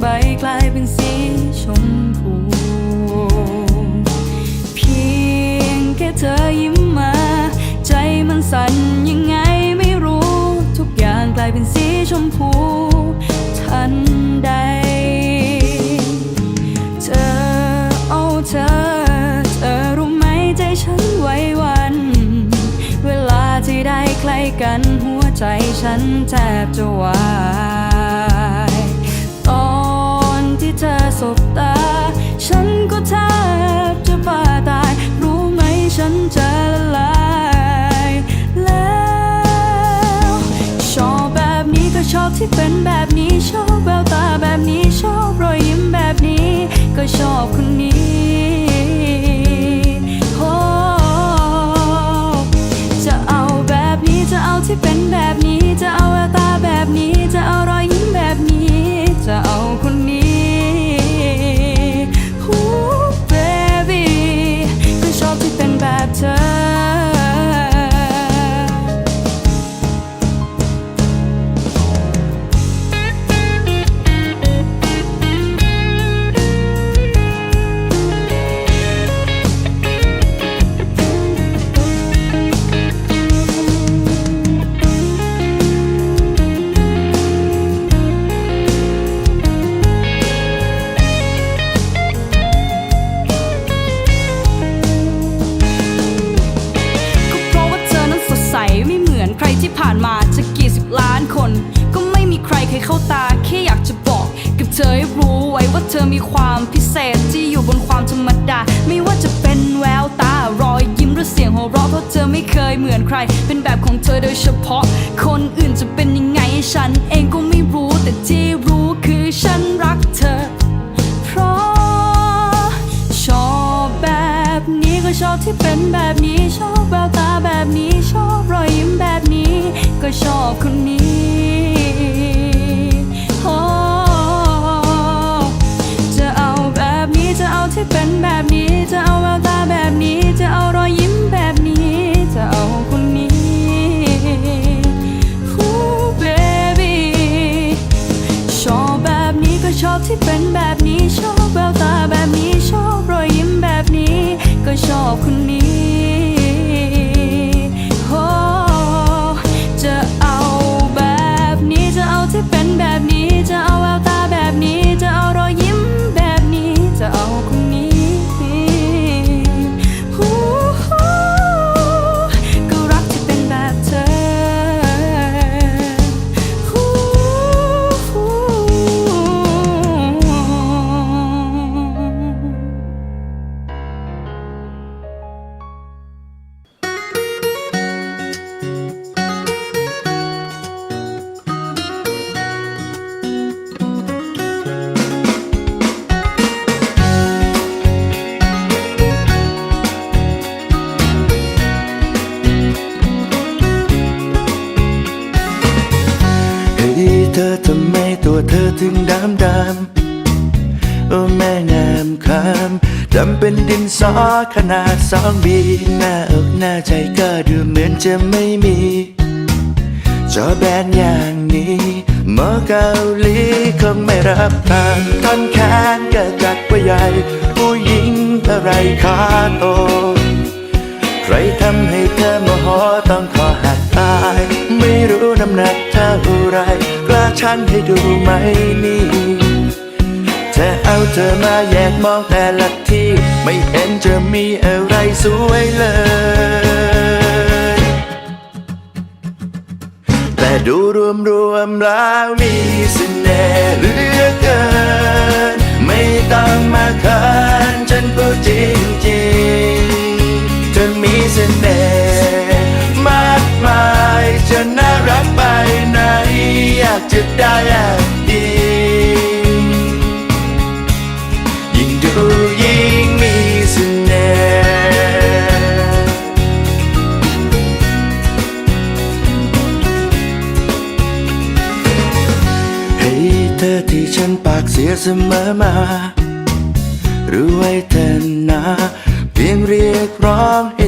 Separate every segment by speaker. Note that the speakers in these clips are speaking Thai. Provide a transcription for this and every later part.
Speaker 1: ใบกลายเป็นสีชมพู เพียงแค่เธอยิ้มมา ใจมันสั่นยังไงไม่รู้ ทุกอย่างกลายเป็นสีชมพู ทันใด เธอเอาเธอ เธอรู้ไหมใจฉันไว้วัน เวลาที่ได้ใกล้กันหัวใจฉันแทบจะวาย เป็นแบบนี้ชอบแววตาแบบนี้ชอบรอยยิ้มแบบนี้ ก็ชอบคนนี้โอ้จะเอาแบบนี้จะเอาที่เป็นแบบนี้ จะเอาแววตาแบบนี้ จะเอารอยยิ้มแบบนี้ จะเอา ธอไม่เคยเหมือนใคร เป็นแบบของเธอโดยเฉพาะ คนอื่นจะเป็นยังไงฉันเองก็ไม่รู้แต่ที่รู้คือฉันรักเธอ เพราะชอบแบบนี้ก็ชอบที่เป็นแบบนี้ ชอบแววตาแบบนี้ ชอบรอยยิ้มแบบนี้ ก็ชอบคนนี้ อ
Speaker 2: ขนาดสองบีหน้าอกหน้าใจก็ดูเหมือนจะไม่มี จอแบนอย่างนี้หมอเกาหลีคงไม่รับทานท่อนแขนก็จัดว่าใหญ่ ผู้หญิงอะไรขาโต ใครทำให้เธอโมโหต้องขอหักตาย ไม่รู้น้ำหนักเท่าไรกล้าชันให้ดูไหมนี่ แต่เอาเธอมาแยกมองแต่ละที่ ไม่เห็นจะมีอะไรสวยเลย แต่ดูรวมรวมๆแล้วมีเสน่ห์เหลือเกิน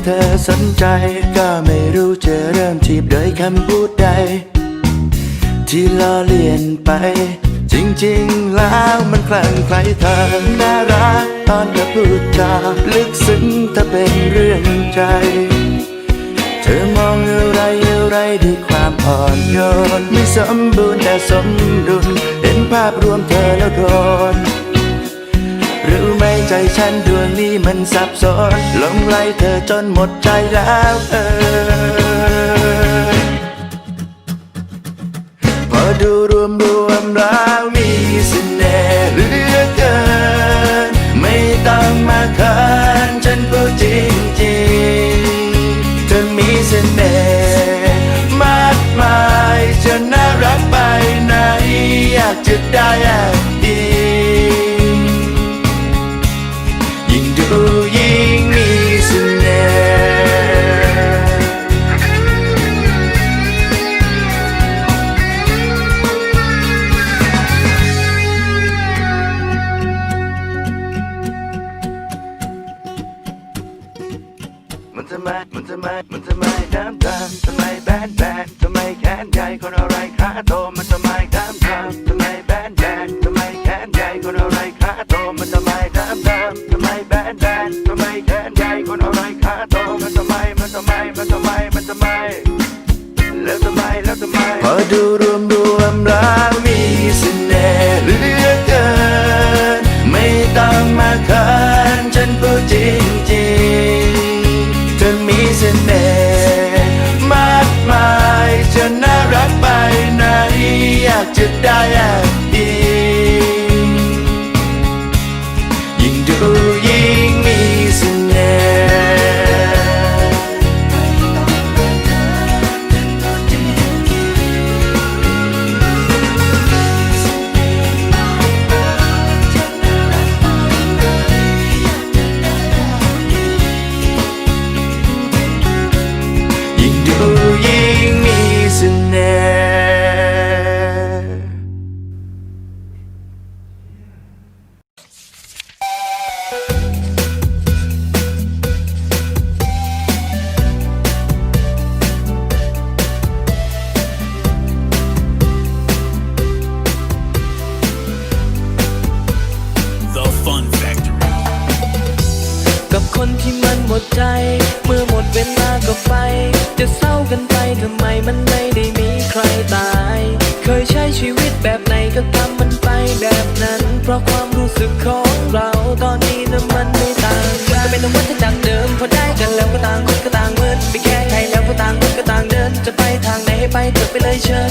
Speaker 2: เธอสนใจ ก็ไม่รู้จะเริ่มจีบโดยคำพูดใด ที่ล้อเลียนไป จริงๆแล้วมันคลั่งไคล้เธอน่ารักตอนเธอพูดจาลึกซึ้งถ้าเป็นเรื่องใจใจอมองอะไรอะไรด้วยความอ่อนโยนไม่สมบูรณ์แต่สมดุลเห็นภาพรวมเธอแล้วโดน ใจฉันดวงนี้มันสับสนหลงไหลเธอจนหมดใจแล้วเออพอดูรวมรวมแล้ว มันทำไม มันทำไม มันทำไมน้ำตามทำไมแบนแบนทำไมแขนใหญ่คนอะไรขาโต มันทำไมน้ำตามทำไมแบนแบนทำไมแขนใหญ่คนอะไรขาโต มันทำไมน้ำตามทำไมแบนแบนทำไมแขนใหญ่คนอะไรขาโต มันทำไม มันทำไม มันทำไม มันทำไม แล้วทำไม แล้วทำไม พอดูรวมรวมแล้วมีเสน่ห์เหลือเกิน ไม่ต้องมาเขินฉันพูดจริงจริง ไป
Speaker 3: ทำไมมันไม่ได้มีใครตาย เคยใช้ชีวิตแบบไหนก็ทำมันไปแบบนั้น เพราะความรู้สึกของเราตอนนี้นั้นมันไม่ต่างกันก็เป็นวัฏจักรเดิมพอได้กันแล้วก็ต่างคนก็ต่างเหมือนไม่แค่ใครแล้วก็ต่างคนก็ต่างเดิน จะไปทางไหนให้ไปเถอะไปเลยเชิญ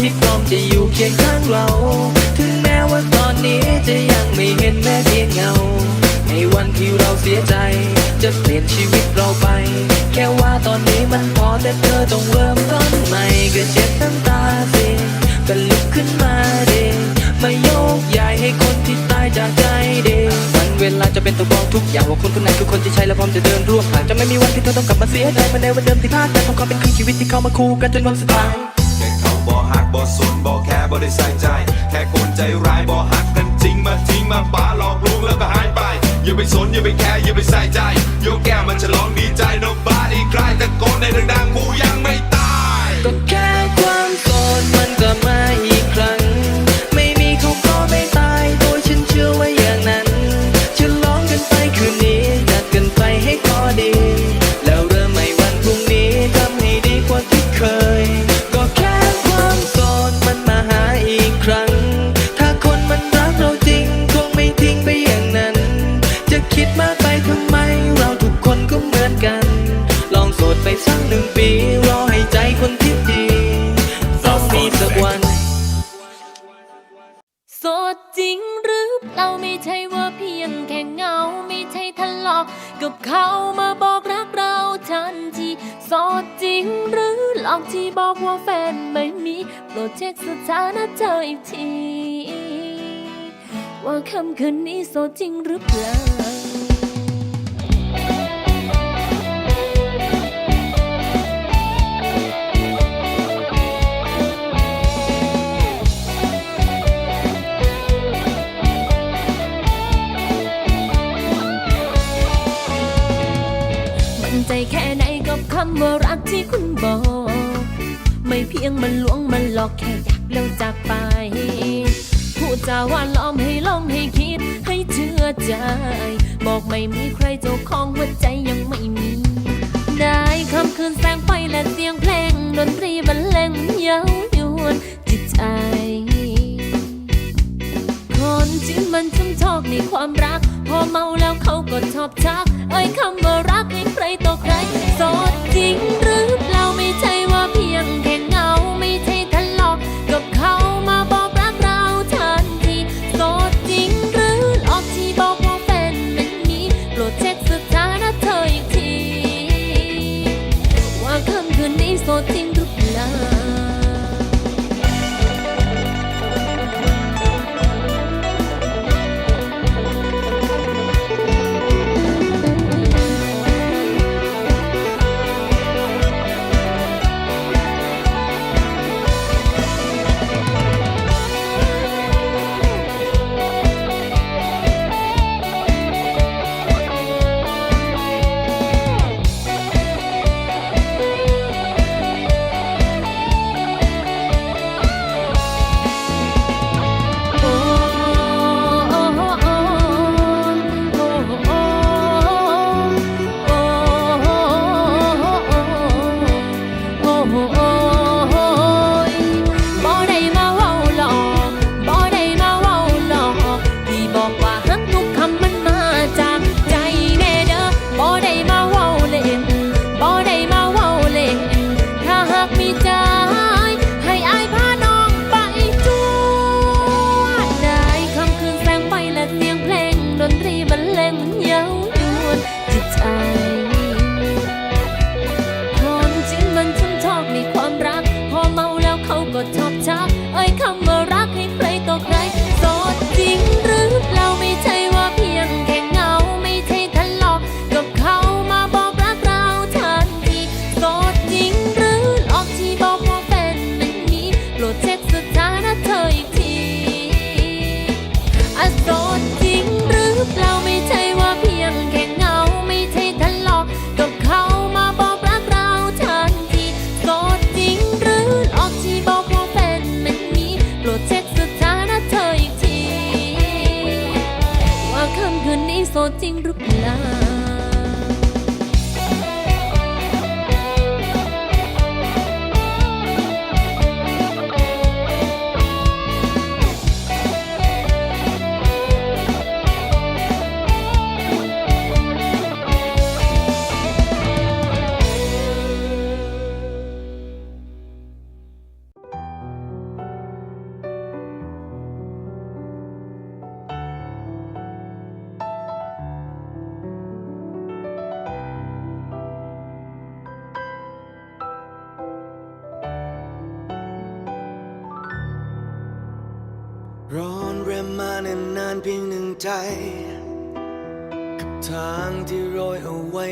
Speaker 3: ที่พร้อมจะอยู่เคียงข้างเรา ถึงแม้ว่าตอนนี้จะยังไม่เห็นแม้เพียงเงา ในวันที่เราเสียใจ จะเปลี่ยนชีวิตเราไป แค่ว่าตอนนี้มันพอแต่เธอต้องเริ่มต้นใหม่ก็เจ็บน้ำตาสิก็ลุกขึ้นมาเดม่โยกย้ายให้คนที่ตายจากใจเดวันเวลาจะเป็นตัวบอกทุกอย่างว่าคนคนนั้นคือคนที่ใช่และพร้อมจะเดินร่วมทางจะไม่มีวันที่เธอต้องกลับมาเสียใจมาในวันเดิมที่พลาดแต่ของความเป็นคืนชีวิตที่เข้ามาคู่กันจนวันสุดท้าย
Speaker 4: บ่หักบ่สนบ่แค่บ่ได้ใส่ใจ แค่คนใจร้ายบ่หักกันจริงมาทิ้งมาป่าหลอกลวงแล้วก็หายไป อย่าไปสนอย่าไปแคร์อย่าไปใส่ใจโยกแก้วมันฉลองดีใจ nobody ใครตะโกนในดังๆกูยังไม่ตาย
Speaker 3: ก็แค่ความโกนมันก็ไม่ ปี รอให้ใจคนที่ดีต้องมีสักวัน
Speaker 5: โสดจริงหรือเราไม่ใช่ว่าเพียงแค่เงา ไม่ใช่ทะเลาะกับเขามาบอกรักเราทันทีโสดจริงหรือหลอกที่บอกว่าแฟนไม่มีโปรดเช็คสถานะเธออีกที ว่าคำคืนนี้โสดจริงหรือเปล่าำว่ารักที่คุณบอก ไม่เพียงมันลวงมันหลอกแค่อยากแล้วจากไปพูดจาว่าล้อมให้ลองให้คิดให้เชื่อใจ บอกไม่มีใครเจ้าของหัวใจยังไม่มีได้คำคืนแสงไฟและเสียงเพลงดนตรีบรรเลงเย้ายวนจิตใจคนที่มันช่างชอบในความรัก พอเมาแล้วเขาก็ชอบชัก เอ้ยคำว่ารักให้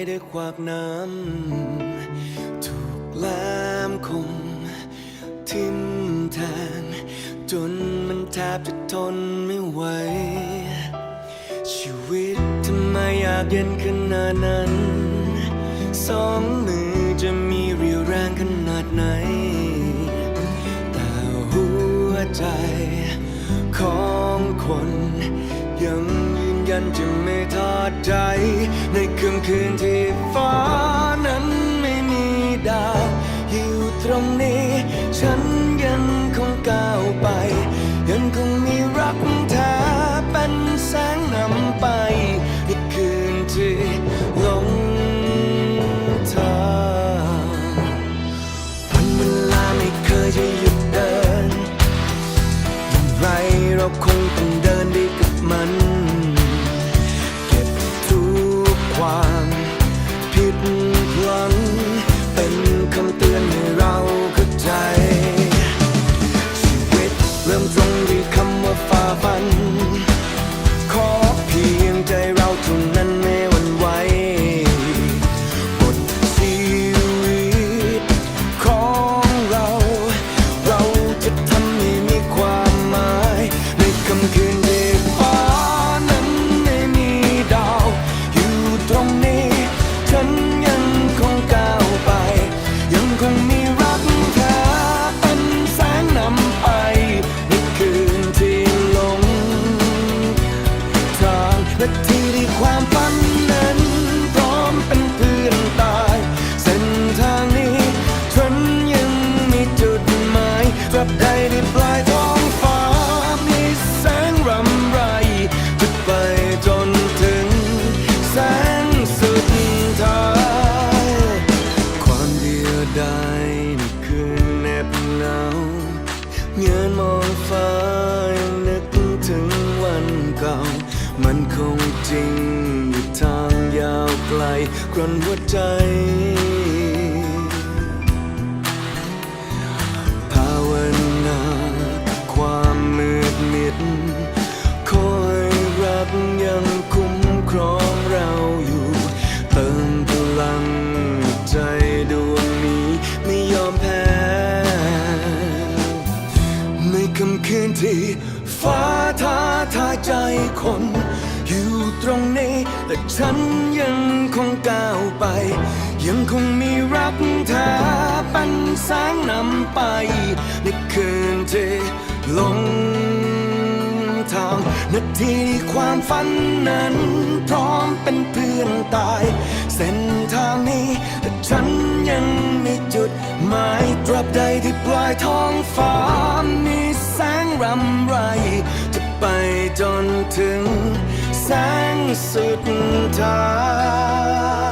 Speaker 5: ด้วยขวากน้ำ ถูกแหลมคม ทิ่มแทงจนมัน
Speaker 6: แทบจะทนไม่ไหว ชีวิตทำไมอยากเย็นขนาดนั้น สองมือจะมีเรียวแรงขนาดไหน แต่หัวใจของคน ยังยืนยันจะไม่ทอดใจ คืนที่ฟ้านั้นไม่มีดาวอยู่ตรงนี้ ฉันยังคงก้าวไป ยังคงมีรักแท้เป็นแสงนำไปในคืนที่ลงทางวันเวลาไม่เคยจะหยุดเดินอย่างไรเราคงต้อง ที่ปลายท้องฟ้ามีแสงรำไรจะไปจนถึงแสงสุดท้าย ความเดียวดายในคืนเหน็บหนาวเงือนมองฟ้ายังนึกถึงวันเก่า มันคงจริงอยู่ทางยาวไกลกรนหัวใจ ที่ฟ้าท้าทายใจคน อยู่ตรงนี้ แต่ฉันยังคงก้าวไป ยังคงมีรักแท้เป็นแสงนำไป ในคืนที่ลงทางนาทีความฝันนั้น พร้อมเป็นเพื่อนตาย เส้นทางนี้ แต่ฉันยังมีจุดหมายตราบใดที่ปลายท้องฟ้า จนถึงแสงสุดท้าย